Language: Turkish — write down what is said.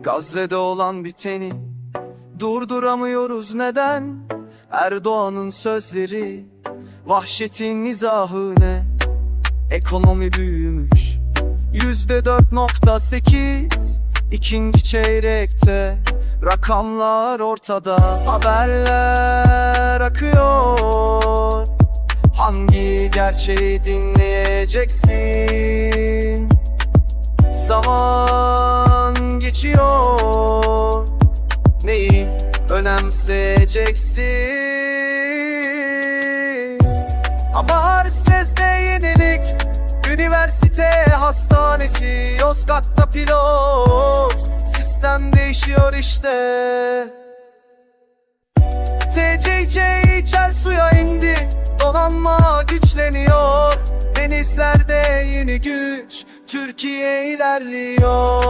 Gazze'de olan biteni Durduramıyoruz. Neden? Erdoğan'ın sözleri Vahşetin izahı ne? Ekonomi büyümüş. Yüzde dört nokta sekiz İkinci çeyrekte Rakamlar ortada. Haberler akıyor. Hangi gerçeği dinleyeceksin Önemseyeceksin. Haber sesde yenilik Üniversite hastanesi Yozgat'ta pilot. Sistem değişiyor işte. TCC içel suya indi. Donanma güçleniyor. Denizlerde yeni güç Türkiye ilerliyor